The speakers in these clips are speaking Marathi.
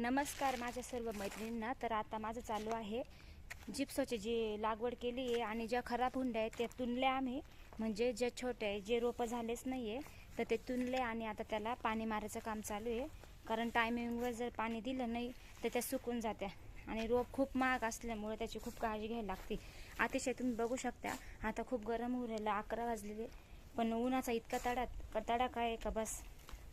नमस्कार माझ्या सर्व मैत्रिणींना. तर आता माझं चालू आहे जिप्सोची जी लागवड केली आहे आणि ज्या खराब हुंड्या आहेत त्या तुनल्या आम्ही. म्हणजे ज्या छोट्या आहे जे रोपं झालेच नाही आहे तर ते तुनले आणि आता त्याला पाणी मारायचं काम चालू आहे. कारण टायमिंगवर जर पाणी दिलं नाही तर त्या सुकून जात्या. आणि रोप खूप महाग असल्यामुळे त्याची खूप काळजी घ्यायला लागते. अतिशय तुम्ही बघू शकता आता खूप गरम होऊ राहिलं अकरा वाजलेले. पण उन्हाचा इतका तडा तडाखा आहे का बस.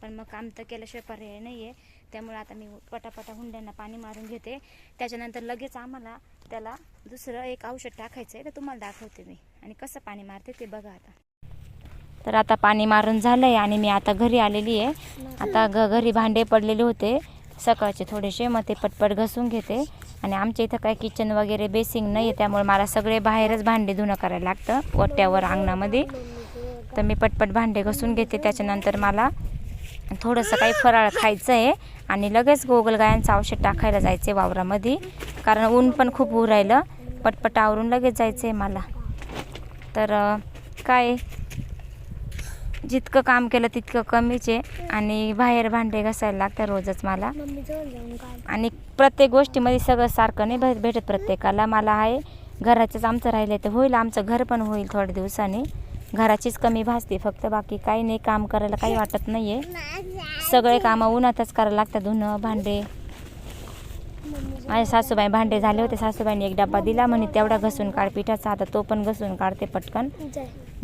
पण मग काम तर केल्याशिवाय पर्याय नाही आहे त्यामुळे आता मी पटापटा हुंड्यांना पाणी मारून घेते. त्याच्यानंतर लगेच आम्हाला त्याला दुसरं एक औषध टाकायचं आहे तर तुम्हाला दाखवते मी. आणि कसं पाणी मारते ते बघा आता. तर आता पाणी मारून झालं आहे आणि मी आता घरी आलेली आहे. आता घ घरी भांडे पडलेले होते. सकाळचे थोडेसे मग ते पटपट घसून घेते. आणि आमच्या इथं काय किचन वगैरे बेसिंग नाही आहे त्यामुळे मला सगळे बाहेरच भांडे धुणं करायला लागतं ओट्यावर अंगणामध्ये. तर मी पटपट भांडे घसून घेते. त्याच्यानंतर मला थोडंसं काही फराळ खायचं आहे आणि लगेच गोगलगायांचं औषध टाकायला जायचं आहे वावरामध्ये. कारण ऊन पण खूप ऊर राहिलं. पटपट आवरून लगेच जायचं आहे मला. तर काय? जितकं काम केलं तितकं कमीच आहे. आणि बाहेर भांडे घासायला लागतं रोजच मला. आणि प्रत्येक गोष्टीमध्ये सगळं सारखं नाही भेट भेटत प्रत्येकाला. मला आहे घराचंच आमचं राहिलं तर होईल. आमचं घर पण होईल थोड्या दिवसांनी. घराचीच कमी भासते फक्त बाकी काही नाही काम करायला काही वाटत नाही आहे सगळे कामं उन्हातच करायला लागतात धुणं भांडे. माझ्या सासूबाई भांडे झाले होते सासूबाईने एक डब्बा दिला म्हणे तेवढा घसून काढ पिठाचा आता तो पण घसून काढते पटकन.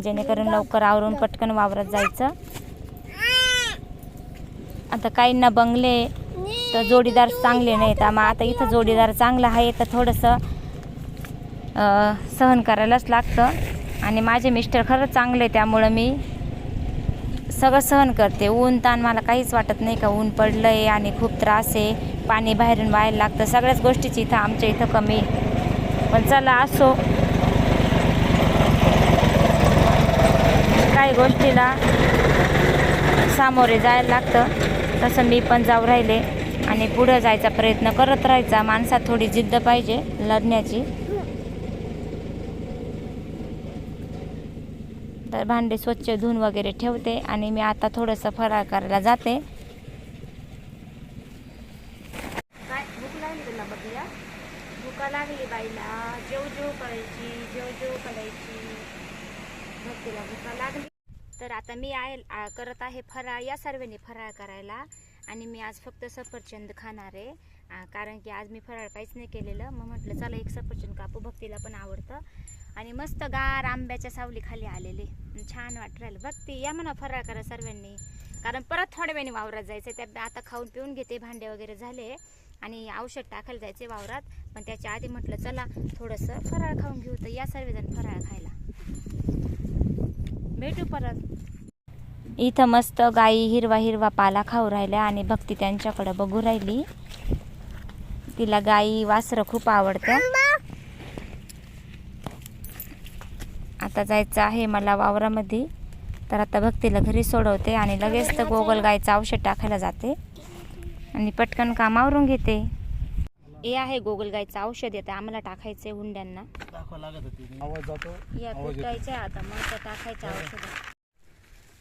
जेणेकरून लवकर आवरून पटकन वावरात जायचं. आता काहींना बंगले तर जोडीदार चांगले नाहीत मग आता इथं जोडीदार चांगला आहे तर थोडंसं सहन करायलाच लागतं. आणि माझे मिस्टर खरंच चांगले त्यामुळं मी सगळं सहन करते. ऊन ताण मला काहीच वाटत नाही का? ऊन पडलं आहे आणि खूप त्रास आहे. पाणी बाहेरून व्हायला लागतं. सगळ्याच गोष्टीची इथं आमच्या इथं कमी आहे. पण चला असो. काही गोष्टीला सामोरे जायला लागतं. तसं मी पण जाऊ राहिले आणि पुढं जायचा प्रयत्न करत राहायचा. माणसात थोडी जिद्द पाहिजे लढण्याची. तर भांडे स्वच्छ धुवून वगैरे ठेवते आणि मी आता थोडंसं फराळ करायला जाते. काय भूक लागली तुला? बघूया भूका लागली बाईला. जेव जेव करायची जेव जेव करायची. भक्तीला भूका लागली. तर आता मी आहे करत आहे फराळ. या सर्वांनी फराळ करायला. आणि मी आज फक्त सफरचंद खाणार आहे. कारण की आज मी फराळ काहीच नाही केलेलं. मग म्हटलं चला एक सफरचंद कापू भक्तीला पण आवडतं. आणि मस्त गार आंब्याच्या सावली खाली आलेले. छान वाट राहिलं. भक्ती या म्हणा फराळ करा सर्वांनी. कारण परत थोड्या वेळाने वावरात जायचं त्या आता खाऊन पिऊन घेते भांडे वगैरे झाले. आणि औषध टाकायला जायचे वावरात. पण त्याच्या आधी म्हटलं चला थोडंसं फराळ खाऊन घेऊ तर या सर्वजण फराळ खायला. भेटू परत. इथं मस्त गाई हिरवा हिरवा पाला खाऊ राहिल्या आणि भक्ती त्यांच्याकडं बघू राहिली. तिला गाई वासरं खूप आवडतं. आता जायचं आहे मला वावरामध्ये. तर आता भक्तीला घरी सोडवते आणि लगेच तर गोगल गायचं औषध टाकायला जाते. आणि पटकन कामावरून घेते. हे आहे गोगल गायचं औषध येतं आम्हाला टाकायचं आहे हुंड्यांना. दाखवा लागत होती. आवाज जातो? या आता मग ते टाकायचं औषध.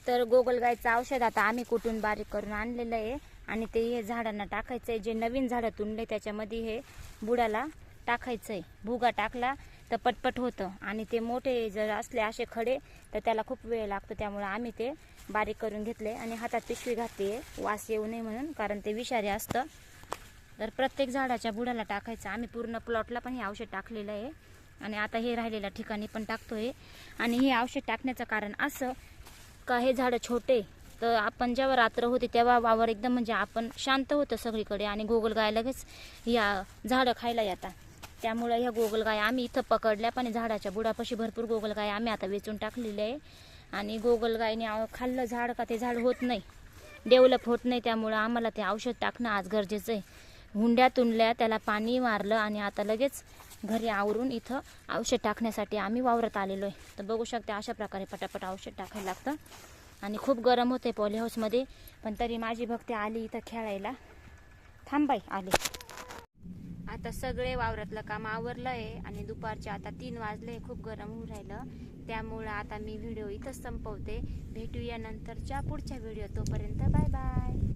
तर गोगलगायचं औषध आता आम्ही कुठून बारीक करून आणलेलं आहे. आणि ते हे झाडांना टाकायचं आहे जे नवीन झाडं तुंडले त्याच्यामध्ये हे बुडाला टाकायचं आहे भुगा टाकला तर पटपट होतं. आणि ते मोठे जर असले असे खडे तर त्याला खूप वेळ लागतो. त्यामुळे आम्ही ते बारीक करून घेतले आणि हातात पिशवी घातली. आहे वास येऊ नये म्हणून कारण ते विषारी असतं. तर प्रत्येक झाडाच्या बुडाला टाकायचं. आम्ही पूर्ण प्लॉटला पण हे औषध टाकलेलं आहे. आणि आता हे राहिलेल्या ठिकाणी पण टाकतोय. आणि हे औषध टाकण्याचं कारण असं का हे झाडं छोटे तर आपण जेव्हा रात्र होते तेव्हा वावर एकदम म्हणजे आपण शांत होतं सगळीकडे आणि गोगलगाय लगेच या झाडं खायला येतात. त्यामुळं ह्या गोगलगाय आम्ही इथं पकडल्या पण झाडाच्या बुडापाशी भरपूर गोगलगाय आम्ही आता वेचून टाकलेले आहे. आणि गोगलगायने खाल्लं झाड का ते झाड होत नाही. डेव्हलप होत नाही त्यामुळं आम्हाला ते औषध टाकणं आज गरजेचं आहे. हुंड्या तुंडल्या त्याला पाणी मारलं आणि आता लगेच घरी आवरून इथं औषध टाकण्यासाठी आम्ही वावरत आलेलो आहे. तर बघू शकते अशा प्रकारे पटापट औषध टाकायला लागतं. आणि खूप गरम होते पॉली हाऊसमध्ये पण तरी माझी भक्ती आली इथं खेळायला. थांबाई आले. आता सगळे वावरातलं काम आवरलं आहे आणि दुपारचे आता तीन वाजले खूप गरम होऊन राहिलं. त्यामुळं आता मी व्हिडिओ इथंच संपवते. भेटूया नंतरच्या पुढच्या व्हिडिओ तोपर्यंत. Bye bye